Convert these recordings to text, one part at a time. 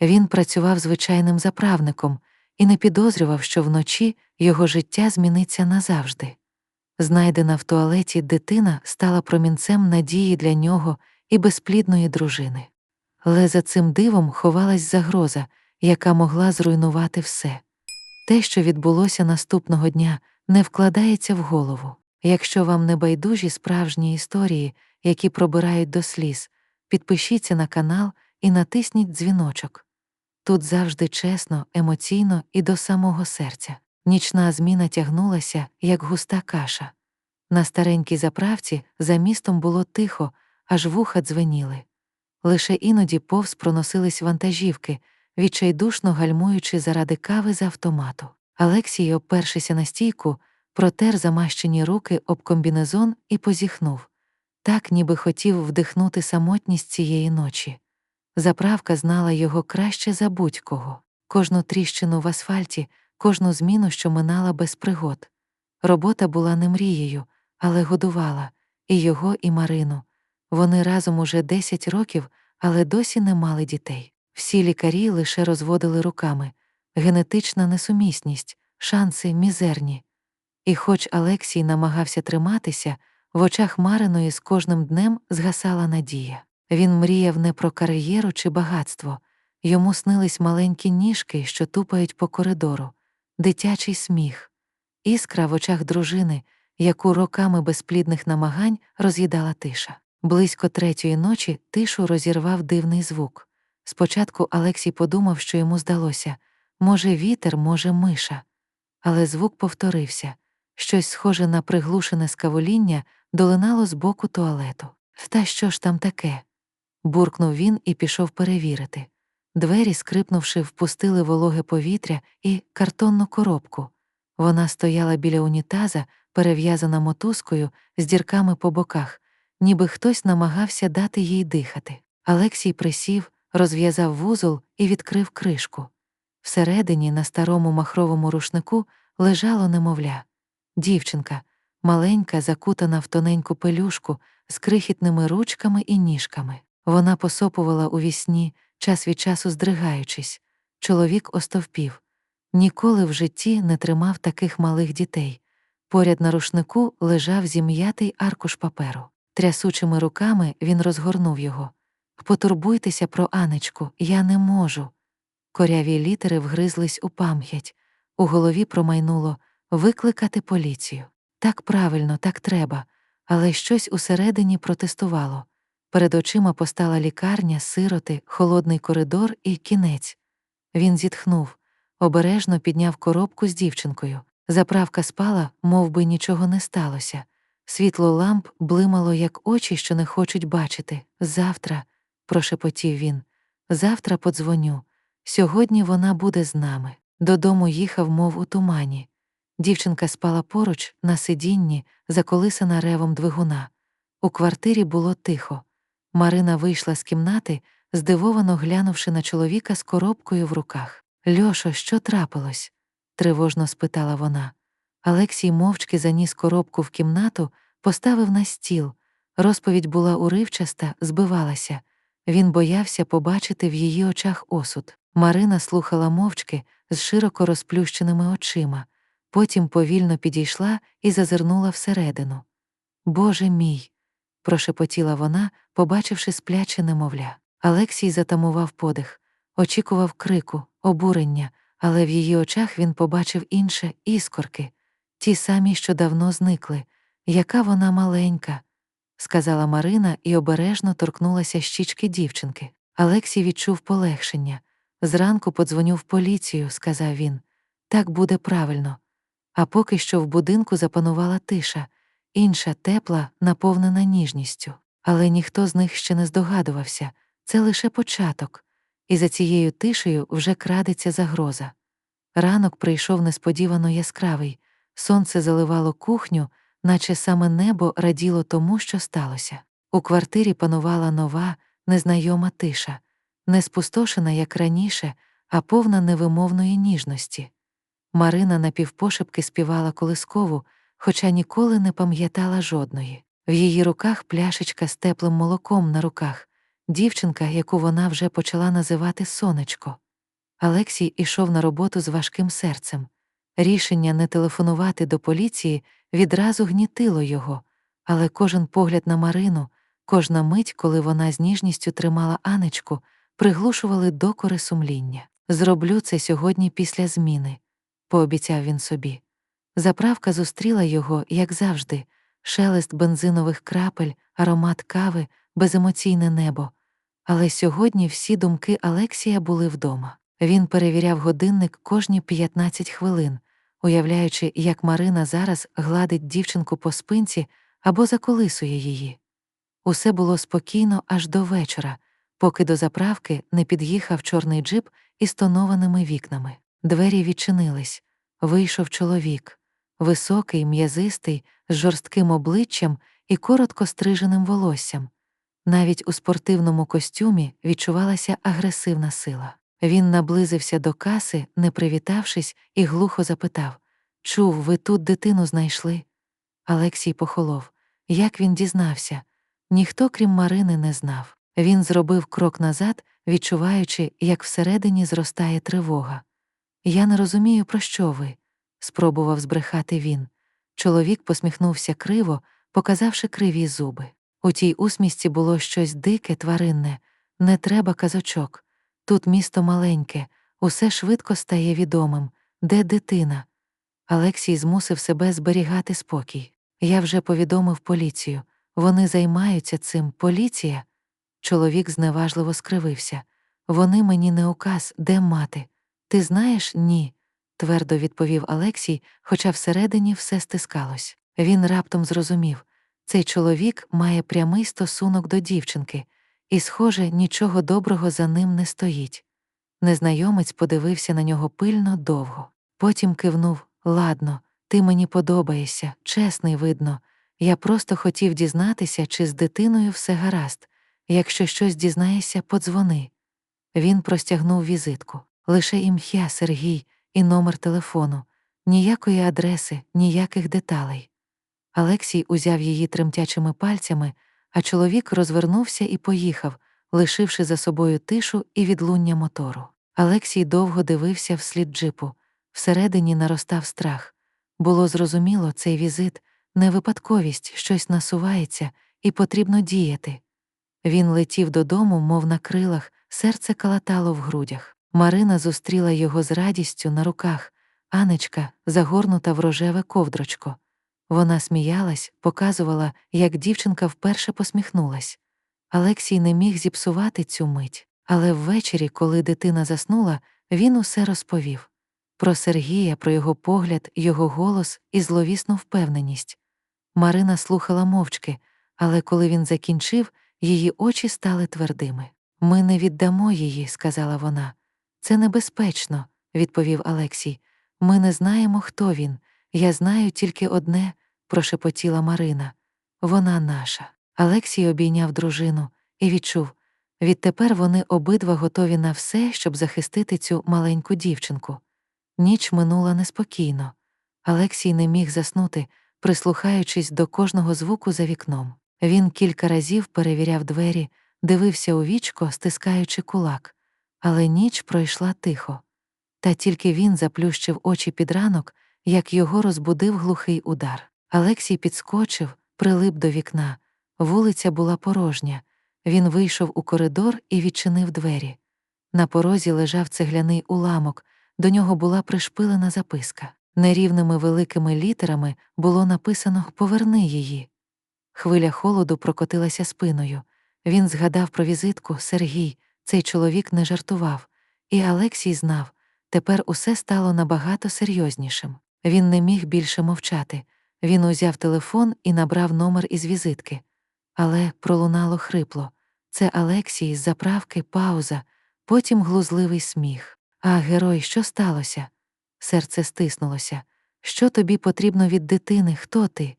Він працював звичайним заправником і не підозрював, що вночі його життя зміниться назавжди. Знайдена в туалеті дитина стала промінцем надії для нього і безплідної дружини. Але за цим дивом ховалась загроза, яка могла зруйнувати все. Те, що відбулося наступного дня, не вкладається в голову. Якщо вам не байдужі справжні історії, які пробирають до сліз, підпишіться на канал і натисніть дзвіночок. Тут завжди чесно, емоційно і до самого серця. Нічна зміна тягнулася, як густа каша. На старенькій заправці за містом було тихо, аж вуха дзвеніли. Лише іноді повз проносились вантажівки, відчайдушно гальмуючи заради кави з автомату. Алексій, опершися на стійку, протер замащені руки об комбінезон і позіхнув так, ніби хотів вдихнути самотність цієї ночі. Заправка знала його краще за будь-кого, кожну тріщину в асфальті, кожну зміну, що минала без пригод. Робота була не мрією, але годувала і його, і Марину. Вони разом уже 10 років, але досі не мали дітей. Всі лікарі лише розводили руками генетична несумісність, шанси мізерні. І хоч Алексій намагався триматися, в очах Мариної з кожним днем згасала надія. Він мріяв не про кар'єру чи багатство, йому снились маленькі ніжки, що тупають по коридору, дитячий сміх, іскра в очах дружини, яку роками безплідних намагань роз'їдала тиша. Близько третьої ночі тишу розірвав дивний звук. Спочатку Алексій подумав, що йому здалося може, вітер, може, миша. Але звук повторився щось схоже на приглушене скавоління долинало з боку туалету. Та що ж там таке? Буркнув він і пішов перевірити. Двері, скрипнувши, впустили вологе повітря і картонну коробку. Вона стояла біля унітаза, перев'язана мотузкою з дірками по боках, ніби хтось намагався дати їй дихати. Алексій присів, розв'язав вузол і відкрив кришку. Всередині, на старому махровому рушнику, лежало немовля. Дівчинка, маленька, закутана в тоненьку пелюшку з крихітними ручками і ніжками. Вона посопувала у вісні, час від часу здригаючись. Чоловік остовпів. Ніколи в житті не тримав таких малих дітей. Поряд на рушнику лежав зім'ятий аркуш паперу. Трясучими руками він розгорнув його. Потурбуйтеся про Анечку, я не можу. Коряві літери вгризлись у пам'ять. У голові промайнуло викликати поліцію. Так правильно, так треба, але щось усередині протестувало. Перед очима постала лікарня, сироти, холодний коридор і кінець. Він зітхнув, обережно підняв коробку з дівчинкою. Заправка спала, мов би нічого не сталося. Світло ламп блимало, як очі, що не хочуть бачити. Завтра, прошепотів він, завтра подзвоню. Сьогодні вона буде з нами. Додому їхав, мов у тумані. Дівчинка спала поруч, на сидінні, заколисана ревом двигуна. У квартирі було тихо. Марина вийшла з кімнати, здивовано глянувши на чоловіка з коробкою в руках. Льошо, що трапилось? тривожно спитала вона. Алексій мовчки заніс коробку в кімнату, поставив на стіл. Розповідь була уривчаста, збивалася. Він боявся побачити в її очах осуд. Марина слухала мовчки з широко розплющеними очима, потім повільно підійшла і зазирнула всередину. Боже мій, прошепотіла вона, побачивши спляче немовля. Алексій затамував подих, очікував крику, обурення, але в її очах він побачив інше іскорки, ті самі, що давно зникли. Яка вона маленька, сказала Марина і обережно торкнулася щічки дівчинки. Алексій відчув полегшення. Зранку подзвоню в поліцію, сказав він. Так буде правильно. А поки що в будинку запанувала тиша, інша тепла, наповнена ніжністю. Але ніхто з них ще не здогадувався це лише початок, і за цією тишею вже крадеться загроза. Ранок прийшов несподівано яскравий, сонце заливало кухню, наче саме небо раділо тому, що сталося. У квартирі панувала нова, незнайома тиша, не спустошена, як раніше, а повна невимовної ніжності. Марина напівпошепки співала колискову, хоча ніколи не пам'ятала жодної. В її руках пляшечка з теплим молоком на руках, дівчинка, яку вона вже почала називати сонечко. Алексій ішов на роботу з важким серцем. Рішення не телефонувати до поліції відразу гнітило його, але кожен погляд на Марину, кожна мить, коли вона з ніжністю тримала Анечку, приглушували докори сумління. Зроблю це сьогодні після зміни, пообіцяв він собі. Заправка зустріла його, як завжди, шелест бензинових крапель, аромат кави, беземоційне небо. Але сьогодні всі думки Алексія були вдома. Він перевіряв годинник кожні 15 хвилин, уявляючи, як Марина зараз гладить дівчинку по спинці або заколисує її. Усе було спокійно аж до вечора, поки до заправки не під'їхав чорний джип із тонованими вікнами. Двері відчинились. Вийшов чоловік, високий, м'язистий, з жорстким обличчям і коротко стриженим волоссям. Навіть у спортивному костюмі відчувалася агресивна сила. Він наблизився до каси, не привітавшись, і глухо запитав Чув, ви тут дитину знайшли? Алексій похолов. Як він дізнався? Ніхто, крім Марини, не знав. Він зробив крок назад, відчуваючи, як всередині зростає тривога. Я не розумію, про що ви, спробував збрехати він. Чоловік посміхнувся криво, показавши криві зуби. У тій усмісті було щось дике, тваринне, не треба казочок. Тут місто маленьке, усе швидко стає відомим. Де дитина? Алексій змусив себе зберігати спокій. Я вже повідомив поліцію. Вони займаються цим. Поліція. Чоловік зневажливо скривився. Вони мені не указ, де мати. Ти знаєш, ні, твердо відповів Алексій, хоча всередині все стискалось. Він раптом зрозумів цей чоловік має прямий стосунок до дівчинки, і, схоже, нічого доброго за ним не стоїть. Незнайомець подивився на нього пильно довго. Потім кивнув Ладно, ти мені подобаєшся, чесний видно. Я просто хотів дізнатися, чи з дитиною все гаразд. Якщо щось дізнаєшся, подзвони. Він простягнув візитку, лише ім'я Сергій і номер телефону, ніякої адреси, ніяких деталей. Алексій узяв її тремтячими пальцями, а чоловік розвернувся і поїхав, лишивши за собою тишу і відлуння мотору. Алексій довго дивився вслід джипу, всередині наростав страх. Було зрозуміло, цей візит не випадковість, щось насувається, і потрібно діяти. Він летів додому, мов на крилах, серце калатало в грудях. Марина зустріла його з радістю на руках, Анечка, загорнута в рожеве ковдрочко. Вона сміялась, показувала, як дівчинка вперше посміхнулась. Алексій не міг зіпсувати цю мить, але ввечері, коли дитина заснула, він усе розповів про Сергія, про його погляд, його голос і зловісну впевненість. Марина слухала мовчки, але коли він закінчив, її очі стали твердими. Ми не віддамо її, сказала вона. Це небезпечно, відповів Алексій. Ми не знаємо, хто він. Я знаю тільки одне, прошепотіла Марина. Вона наша. Алексій обійняв дружину і відчув відтепер вони обидва готові на все, щоб захистити цю маленьку дівчинку. Ніч минула неспокійно. Алексій не міг заснути, прислухаючись до кожного звуку за вікном. Він кілька разів перевіряв двері, дивився у вічко, стискаючи кулак, але ніч пройшла тихо. Та тільки він заплющив очі під ранок, як його розбудив глухий удар. Алексій підскочив, прилип до вікна. Вулиця була порожня. Він вийшов у коридор і відчинив двері. На порозі лежав цегляний уламок, до нього була пришпилена записка. Нерівними великими літерами було написано Поверни її. Хвиля холоду прокотилася спиною. Він згадав про візитку Сергій, цей чоловік не жартував, і Алексій знав тепер усе стало набагато серйознішим. Він не міг більше мовчати. Він узяв телефон і набрав номер із візитки. Але пролунало хрипло. Це Алексій з заправки, пауза, потім глузливий сміх. А, герой, що сталося? Серце стиснулося. Що тобі потрібно від дитини? Хто ти?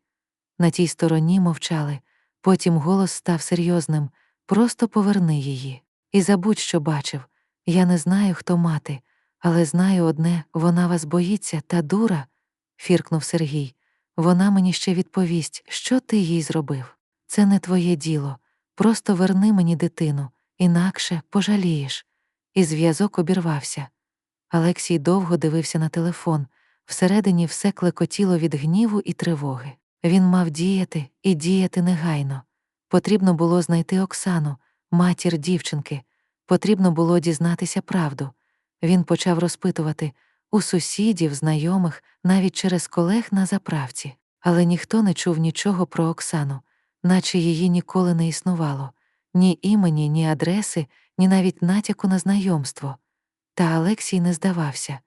На тій стороні мовчали, потім голос став серйозним просто поверни її. І забудь, що бачив. Я не знаю, хто мати, але знаю одне вона вас боїться, та дура, фіркнув Сергій. Вона мені ще відповість, що ти їй зробив. Це не твоє діло. Просто верни мені дитину, інакше пожалієш. І зв'язок обірвався. Алексій довго дивився на телефон. Всередині все клекотіло від гніву і тривоги. Він мав діяти і діяти негайно. Потрібно було знайти Оксану, матір дівчинки. Потрібно було дізнатися правду. Він почав розпитувати у сусідів, знайомих, навіть через колег на заправці, але ніхто не чув нічого про Оксану, наче її ніколи не існувало, ні імені, ні адреси, ні навіть натяку на знайомство. Та Олексій не здавався.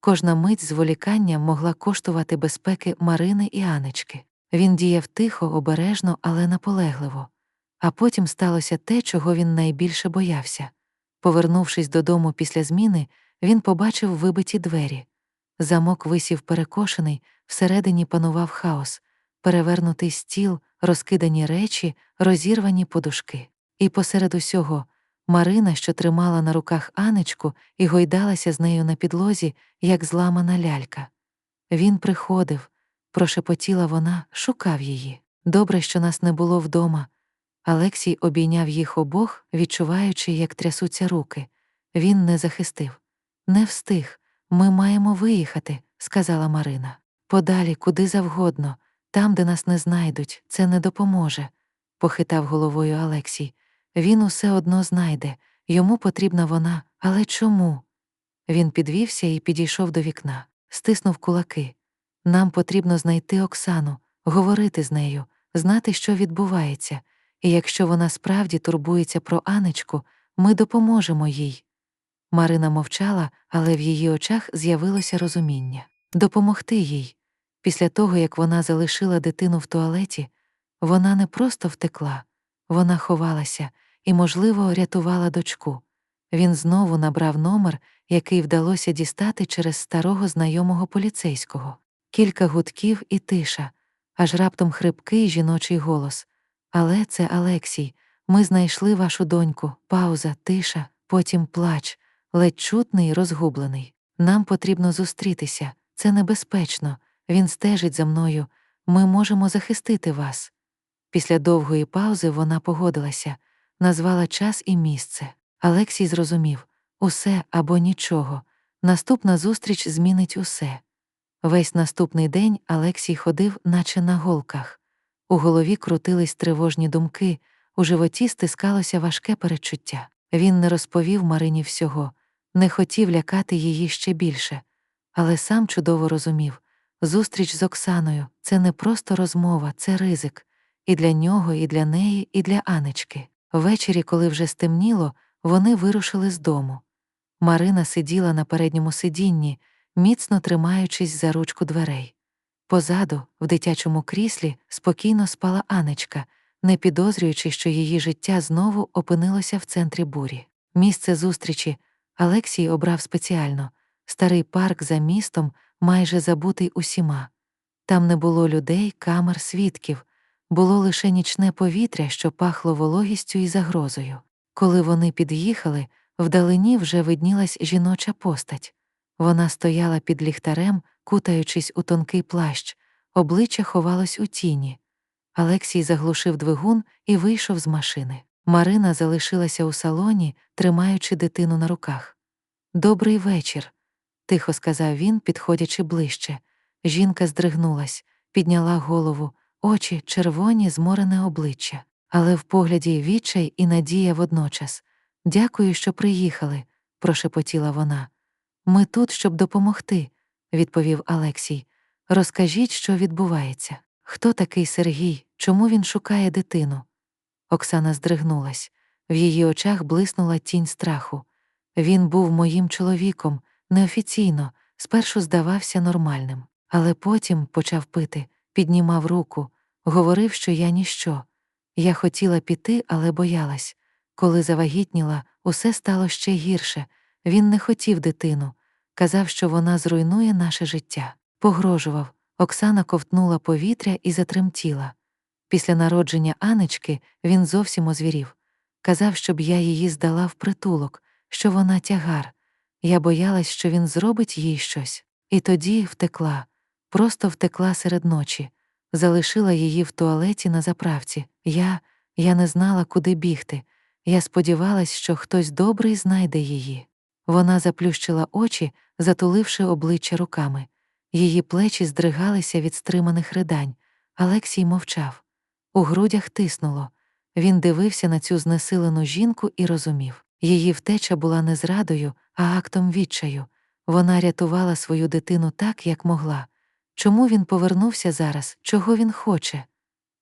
Кожна мить зволікання могла коштувати безпеки Марини і Анечки. Він діяв тихо, обережно, але наполегливо. А потім сталося те, чого він найбільше боявся. Повернувшись додому після зміни, він побачив вибиті двері. Замок висів перекошений, всередині панував хаос, перевернутий стіл, розкидані речі, розірвані подушки. І посеред усього Марина, що тримала на руках Анечку і гойдалася з нею на підлозі, як зламана лялька. Він приходив, прошепотіла вона, шукав її. Добре, що нас не було вдома. Алексій обійняв їх обох, відчуваючи, як трясуться руки. Він не захистив. Не встиг. Ми маємо виїхати, сказала Марина. Подалі, куди завгодно, там, де нас не знайдуть, це не допоможе, похитав головою Алексій. Він усе одно знайде, йому потрібна вона, але чому? Він підвівся і підійшов до вікна, стиснув кулаки. Нам потрібно знайти Оксану, говорити з нею, знати, що відбувається, і якщо вона справді турбується про Анечку, ми допоможемо їй. Марина мовчала, але в її очах з'явилося розуміння допомогти їй. Після того, як вона залишила дитину в туалеті, вона не просто втекла, вона ховалася і, можливо, рятувала дочку. Він знову набрав номер, який вдалося дістати через старого знайомого поліцейського. Кілька гудків і тиша, аж раптом хрипкий жіночий голос. Але це Алексій. Ми знайшли вашу доньку, пауза, тиша, потім плач, ледь чутний, розгублений. Нам потрібно зустрітися, це небезпечно. Він стежить за мною. Ми можемо захистити вас. Після довгої паузи вона погодилася, назвала час і місце. Алексій зрозумів усе або нічого. Наступна зустріч змінить усе. Весь наступний день Алексій ходив, наче на голках. У голові крутились тривожні думки, у животі стискалося важке перечуття. Він не розповів Марині всього, не хотів лякати її ще більше, але сам чудово розумів зустріч з Оксаною це не просто розмова, це ризик і для нього, і для неї, і для Анечки. Ввечері, коли вже стемніло, вони вирушили з дому. Марина сиділа на передньому сидінні, міцно тримаючись за ручку дверей. Позаду, в дитячому кріслі, спокійно спала Анечка, не підозрюючи, що її життя знову опинилося в центрі бурі. Місце зустрічі Алексій обрав спеціально старий парк за містом, майже забутий усіма. Там не було людей, камер, свідків, було лише нічне повітря, що пахло вологістю і загрозою. Коли вони під'їхали, вдалині вже виднілась жіноча постать. Вона стояла під ліхтарем, кутаючись у тонкий плащ, обличчя ховалось у тіні. Алексій заглушив двигун і вийшов з машини. Марина залишилася у салоні, тримаючи дитину на руках. Добрий вечір, тихо сказав він, підходячи ближче. Жінка здригнулась, підняла голову, очі червоні, зморене обличчя, але в погляді відчай і надія водночас. Дякую, що приїхали, прошепотіла вона. Ми тут, щоб допомогти, відповів Алексій. Розкажіть, що відбувається. Хто такий Сергій, чому він шукає дитину? Оксана здригнулась. В її очах блиснула тінь страху. Він був моїм чоловіком, неофіційно, спершу здавався нормальним, але потім почав пити, піднімав руку, говорив, що я ніщо. Я хотіла піти, але боялась. Коли завагітніла, усе стало ще гірше. Він не хотів дитину, казав, що вона зруйнує наше життя. Погрожував. Оксана ковтнула повітря і затремтіла. Після народження Анечки він зовсім озвірів. Казав, щоб я її здала в притулок, що вона тягар. Я боялась, що він зробить їй щось. І тоді втекла, просто втекла серед ночі, залишила її в туалеті на заправці. Я я не знала, куди бігти. Я сподівалась, що хтось добрий знайде її. Вона заплющила очі, затуливши обличчя руками. Її плечі здригалися від стриманих ридань. Алексій мовчав. У грудях тиснуло. Він дивився на цю знесилену жінку і розумів. Її втеча була не зрадою, а актом відчаю. Вона рятувала свою дитину так, як могла. Чому він повернувся зараз? Чого він хоче?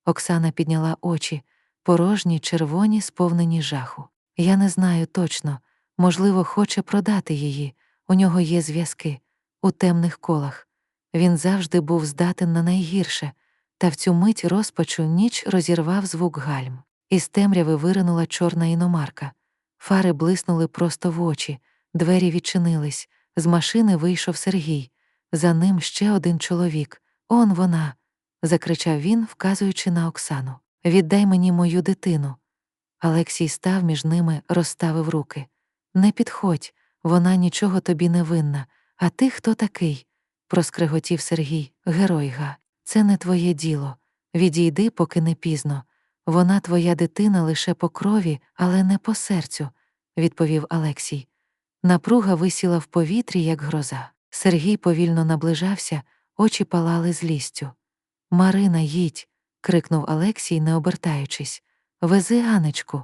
Оксана підняла очі, порожні, червоні, сповнені жаху. Я не знаю точно. Можливо, хоче продати її. У нього є зв'язки у темних колах. Він завжди був здатен на найгірше, та в цю мить розпачу ніч розірвав звук гальм. Із темряви виринула чорна іномарка. Фари блиснули просто в очі, двері відчинились. З машини вийшов Сергій. За ним ще один чоловік. Он вона. закричав він, вказуючи на Оксану. Віддай мені мою дитину. Алексій став між ними, розставив руки. Не підходь, вона нічого тобі не винна. А ти хто такий? проскриготів Сергій, герой га. Це не твоє діло. Відійди, поки не пізно. Вона твоя дитина лише по крові, але не по серцю, відповів Алексій. Напруга висіла в повітрі, як гроза. Сергій повільно наближався, очі палали злістю. Марина, їдь. крикнув Алексій, не обертаючись. Вези Анечку.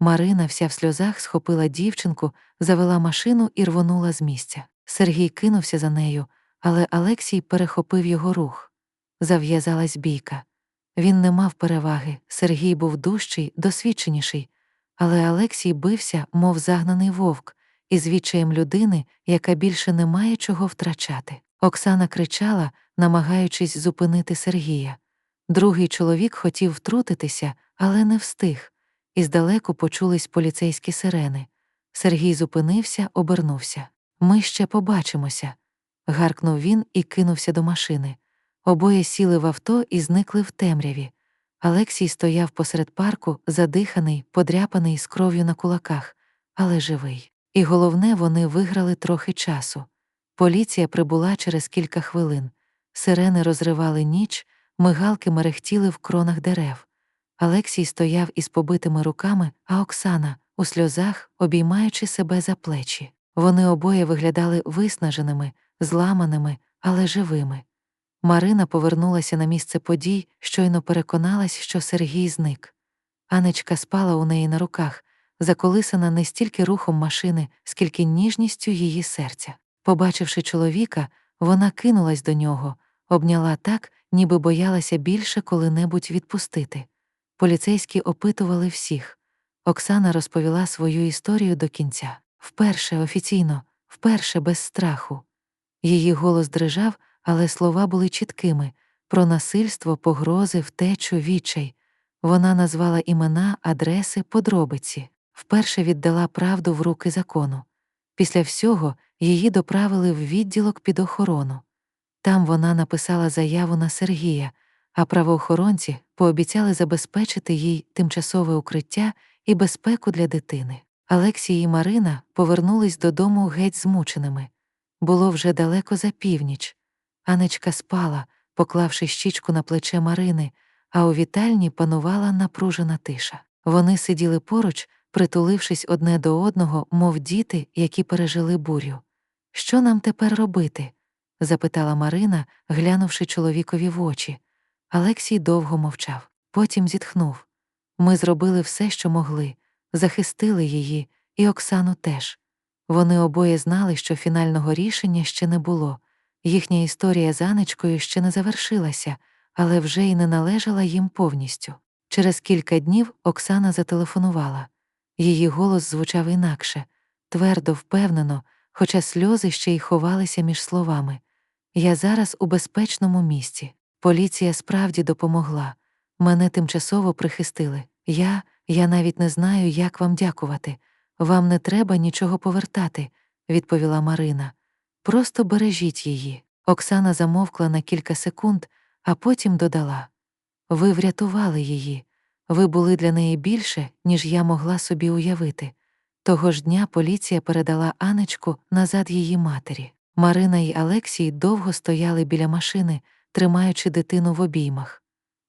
Марина, вся в сльозах, схопила дівчинку, завела машину і рвонула з місця. Сергій кинувся за нею, але Алексій перехопив його рух. Зав'язалась бійка. Він не мав переваги, Сергій був дужчий, досвідченіший, але Алексій бився, мов загнаний вовк, із відчаєм людини, яка більше не має чого втрачати. Оксана кричала, намагаючись зупинити Сергія. Другий чоловік хотів втрутитися, але не встиг. І здалеку почулись поліцейські сирени. Сергій зупинився, обернувся. Ми ще побачимося. гаркнув він і кинувся до машини. Обоє сіли в авто і зникли в темряві. Алексій стояв посеред парку, задиханий, подряпаний з кров'ю на кулаках, але живий. І головне, вони виграли трохи часу. Поліція прибула через кілька хвилин. Сирени розривали ніч, мигалки мерехтіли в кронах дерев. Алексій стояв із побитими руками, а Оксана у сльозах, обіймаючи себе за плечі. Вони обоє виглядали виснаженими, зламаними, але живими. Марина повернулася на місце подій, щойно переконалась, що Сергій зник. Анечка спала у неї на руках, заколисана не стільки рухом машини, скільки ніжністю її серця. Побачивши чоловіка, вона кинулась до нього, обняла так, ніби боялася більше коли-небудь відпустити. Поліцейські опитували всіх. Оксана розповіла свою історію до кінця. Вперше офіційно, вперше без страху. Її голос дрижав, але слова були чіткими про насильство, погрози, втечу, відчай. Вона назвала імена, адреси, подробиці, вперше віддала правду в руки закону. Після всього її доправили в відділок під охорону. Там вона написала заяву на Сергія, а правоохоронці пообіцяли забезпечити їй тимчасове укриття і безпеку для дитини. Алексій і Марина повернулись додому геть змученими. Було вже далеко за північ. Анечка спала, поклавши щічку на плече Марини, а у вітальні панувала напружена тиша. Вони сиділи поруч, притулившись одне до одного, мов діти, які пережили бурю. Що нам тепер робити? запитала Марина, глянувши чоловікові в очі. Алексій довго мовчав, потім зітхнув. Ми зробили все, що могли, захистили її, і Оксану теж. Вони обоє знали, що фінального рішення ще не було. Їхня історія з Анечкою ще не завершилася, але вже й не належала їм повністю. Через кілька днів Оксана зателефонувала. Її голос звучав інакше, твердо, впевнено, хоча сльози ще й ховалися між словами. Я зараз у безпечному місці. Поліція справді допомогла. Мене тимчасово прихистили. Я, я навіть не знаю, як вам дякувати. Вам не треба нічого повертати, відповіла Марина. Просто бережіть її. Оксана замовкла на кілька секунд, а потім додала Ви врятували її. Ви були для неї більше, ніж я могла собі уявити. Того ж дня поліція передала Анечку назад її матері. Марина і Алексій довго стояли біля машини, тримаючи дитину в обіймах.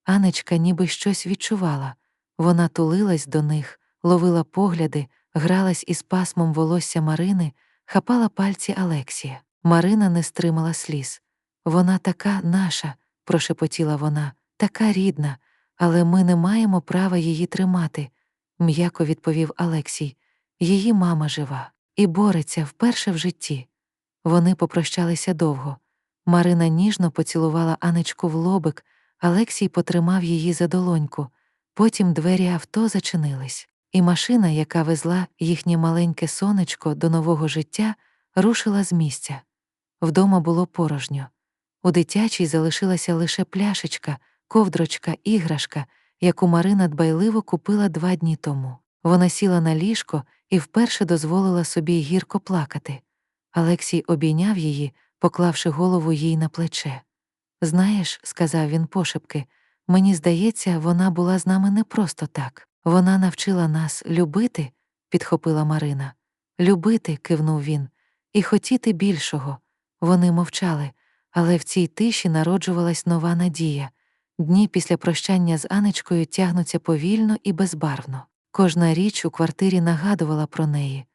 Анечка ніби щось відчувала. Вона тулилась до них, ловила погляди, гралась із пасмом волосся Марини, хапала пальці Алексія. Марина не стримала сліз. Вона така наша, прошепотіла вона, така рідна, але ми не маємо права її тримати, м'яко відповів Алексій. Її мама жива і бореться вперше в житті. Вони попрощалися довго. Марина ніжно поцілувала Анечку в лобик, Алексій потримав її за долоньку. Потім двері авто зачинились, і машина, яка везла їхнє маленьке сонечко до нового життя, рушила з місця. Вдома було порожньо. У дитячій залишилася лише пляшечка, ковдрочка, іграшка, яку Марина дбайливо купила два дні тому. Вона сіла на ліжко і вперше дозволила собі гірко плакати. Алексій обійняв її, поклавши голову їй на плече. Знаєш, сказав він пошепки, мені здається, вона була з нами не просто так. Вона навчила нас любити, підхопила Марина. Любити, кивнув він, і хотіти більшого. Вони мовчали, але в цій тиші народжувалась нова надія. Дні після прощання з Анечкою тягнуться повільно і безбарвно. Кожна річ у квартирі нагадувала про неї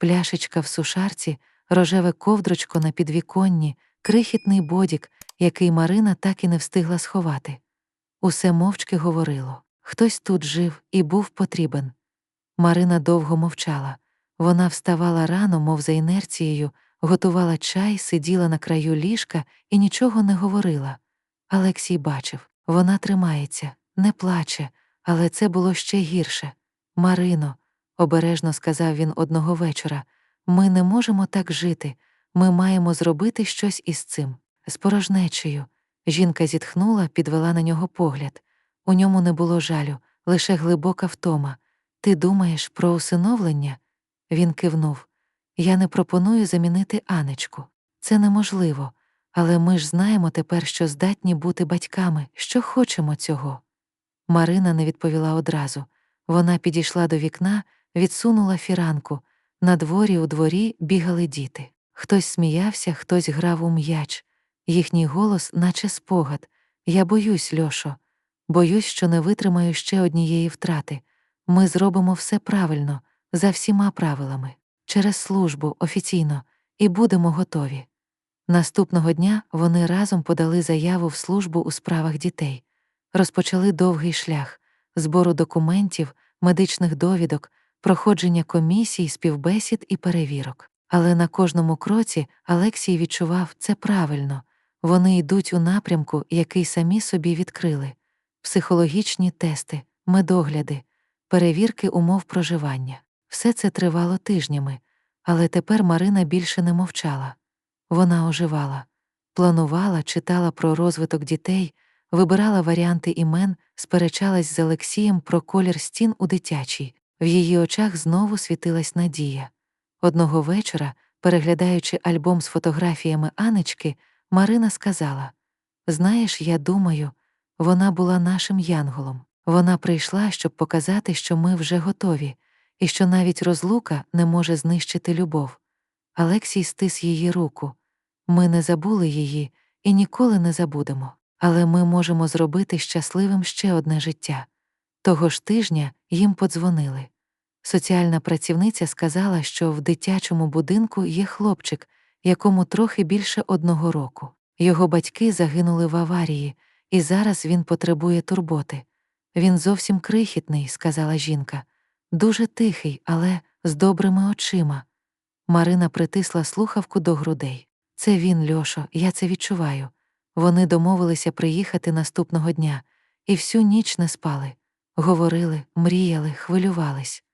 пляшечка в сушарці, рожеве ковдрочко на підвіконні, крихітний бодік, який Марина так і не встигла сховати. Усе мовчки говорило хтось тут жив і був потрібен. Марина довго мовчала. Вона вставала рано, мов за інерцією, готувала чай, сиділа на краю ліжка і нічого не говорила. Алексій бачив вона тримається, не плаче, але це було ще гірше. Марино, обережно сказав він одного вечора, ми не можемо так жити, ми маємо зробити щось із цим, з порожнечею. Жінка зітхнула, підвела на нього погляд. У ньому не було жалю, лише глибока втома. Ти думаєш про усиновлення? Він кивнув. Я не пропоную замінити Анечку. Це неможливо, але ми ж знаємо тепер, що здатні бути батьками, що хочемо цього. Марина не відповіла одразу. Вона підійшла до вікна, відсунула фіранку. На дворі у дворі бігали діти. Хтось сміявся, хтось грав у м'яч. Їхній голос, наче спогад. Я боюсь, Льошо, боюсь, що не витримаю ще однієї втрати. Ми зробимо все правильно, за всіма правилами, через службу офіційно, і будемо готові. Наступного дня вони разом подали заяву в службу у справах дітей, розпочали довгий шлях збору документів, медичних довідок, проходження комісій, співбесід і перевірок. Але на кожному кроці Алексій відчував це правильно вони йдуть у напрямку, який самі собі відкрили психологічні тести, медогляди, перевірки умов проживання. Все це тривало тижнями, але тепер Марина більше не мовчала. Вона оживала, планувала, читала про розвиток дітей, вибирала варіанти імен, сперечалась з Олексієм про колір стін у дитячій. В її очах знову світилась надія. Одного вечора, переглядаючи альбом з фотографіями Анечки, Марина сказала: Знаєш, я думаю, вона була нашим янголом. Вона прийшла, щоб показати, що ми вже готові, і що навіть розлука не може знищити любов. Алексій стис її руку. Ми не забули її і ніколи не забудемо, але ми можемо зробити щасливим ще одне життя. Того ж тижня їм подзвонили. Соціальна працівниця сказала, що в дитячому будинку є хлопчик, якому трохи більше одного року. Його батьки загинули в аварії, і зараз він потребує турботи. Він зовсім крихітний, сказала жінка, дуже тихий, але з добрими очима. Марина притисла слухавку до грудей. Це він, Льошо, я це відчуваю. Вони домовилися приїхати наступного дня і всю ніч не спали. Говорили, мріяли, хвилювались.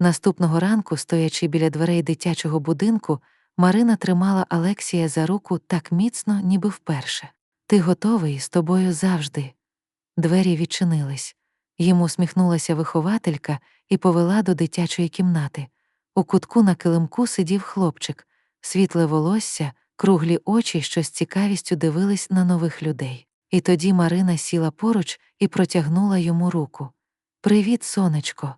Наступного ранку, стоячи біля дверей дитячого будинку, Марина тримала Алексія за руку так міцно, ніби вперше. Ти готовий з тобою завжди. Двері відчинились. Їм усміхнулася вихователька і повела до дитячої кімнати. У кутку на килимку сидів хлопчик, світле волосся, круглі очі, що з цікавістю дивились на нових людей. І тоді Марина сіла поруч і протягнула йому руку. Привіт, сонечко.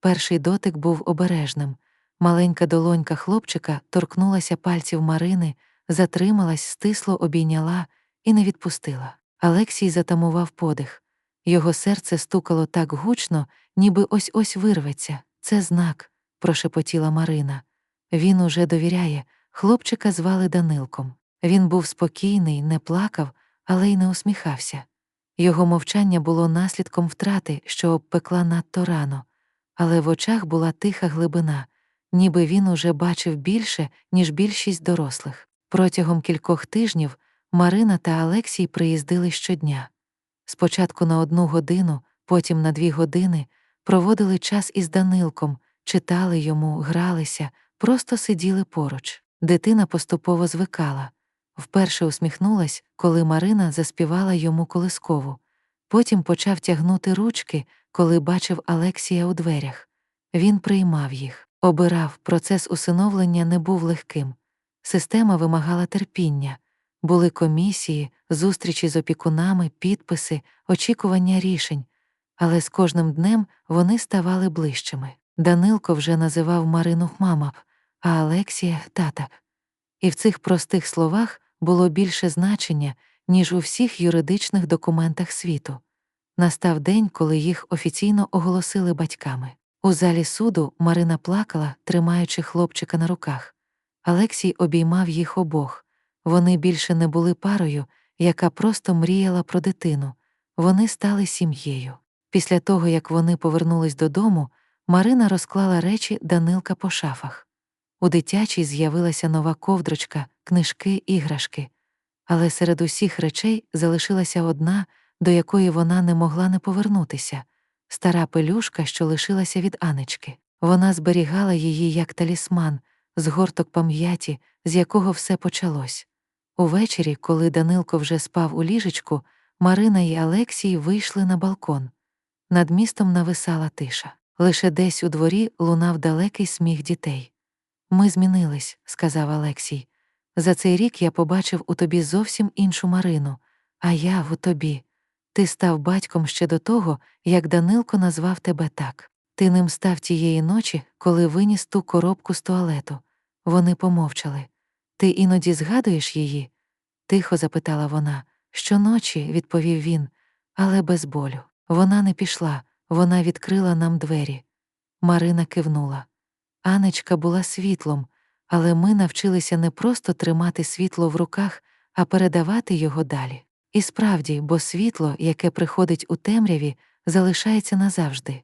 Перший дотик був обережним. Маленька долонька хлопчика торкнулася пальців Марини, затрималась, стисло обійняла і не відпустила. Алексій затамував подих. Його серце стукало так гучно, ніби ось ось вирветься. Це знак, прошепотіла Марина. Він уже довіряє. Хлопчика звали Данилком. Він був спокійний, не плакав, але й не усміхався. Його мовчання було наслідком втрати, що обпекла надто рано, але в очах була тиха глибина, ніби він уже бачив більше, ніж більшість дорослих. Протягом кількох тижнів Марина та Алексій приїздили щодня. Спочатку на одну годину, потім на дві години, проводили час із Данилком, читали йому, гралися, просто сиділи поруч. Дитина поступово звикала. Вперше усміхнулась, коли Марина заспівала йому колискову. Потім почав тягнути ручки, коли бачив Алексія у дверях. Він приймав їх, обирав, процес усиновлення не був легким. Система вимагала терпіння. Були комісії, зустрічі з опікунами, підписи, очікування рішень, але з кожним днем вони ставали ближчими. Данилко вже називав Марину мама, а Алексія тата. І в цих простих словах було більше значення, ніж у всіх юридичних документах світу. Настав день, коли їх офіційно оголосили батьками. У залі суду Марина плакала, тримаючи хлопчика на руках. Алексій обіймав їх обох. Вони більше не були парою, яка просто мріяла про дитину. Вони стали сім'єю. Після того, як вони повернулись додому, Марина розклала речі Данилка по шафах. У дитячій з'явилася нова ковдрочка, книжки, іграшки. Але серед усіх речей залишилася одна, до якої вона не могла не повернутися стара пелюшка, що лишилася від Анечки. Вона зберігала її як талісман, згорток пам'яті, з якого все почалось. Увечері, коли Данилко вже спав у ліжечку, Марина і Алексій вийшли на балкон. Над містом нависала тиша. Лише десь у дворі лунав далекий сміх дітей. Ми змінились, сказав Алексій. За цей рік я побачив у тобі зовсім іншу Марину, а я в тобі. Ти став батьком ще до того, як Данилко назвав тебе так. Ти ним став тієї ночі, коли виніс ту коробку з туалету. Вони помовчали. Ти іноді згадуєш її? тихо запитала вона. Щоночі, відповів він, але без болю. Вона не пішла, вона відкрила нам двері. Марина кивнула. Анечка була світлом, але ми навчилися не просто тримати світло в руках, а передавати його далі. І справді, бо світло, яке приходить у темряві, залишається назавжди.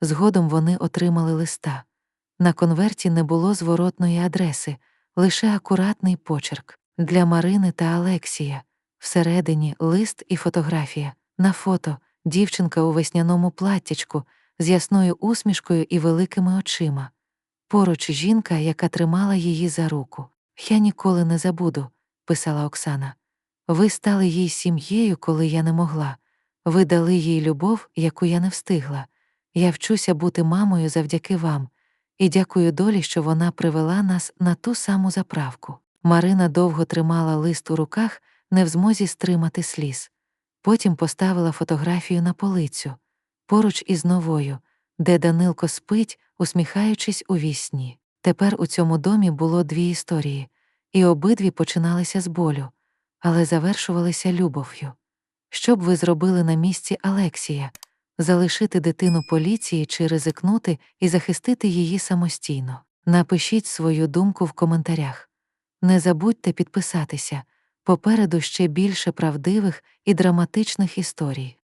Згодом вони отримали листа. На конверті не було зворотної адреси, лише акуратний почерк для Марини та Алексія. Всередині лист і фотографія. На фото дівчинка у весняному платтячку з ясною усмішкою і великими очима. Поруч жінка, яка тримала її за руку. Я ніколи не забуду, писала Оксана. Ви стали їй сім'єю, коли я не могла. Ви дали їй любов, яку я не встигла. Я вчуся бути мамою завдяки вам, і дякую долі, що вона привела нас на ту саму заправку. Марина довго тримала лист у руках, не в змозі стримати сліз. Потім поставила фотографію на полицю поруч із новою, де Данилко спить, усміхаючись у вісні. Тепер у цьому домі було дві історії, і обидві починалися з болю, але завершувалися любов'ю. Що б ви зробили на місці Алексія? Залишити дитину поліції чи ризикнути і захистити її самостійно. Напишіть свою думку в коментарях. Не забудьте підписатися. Попереду ще більше правдивих і драматичних історій.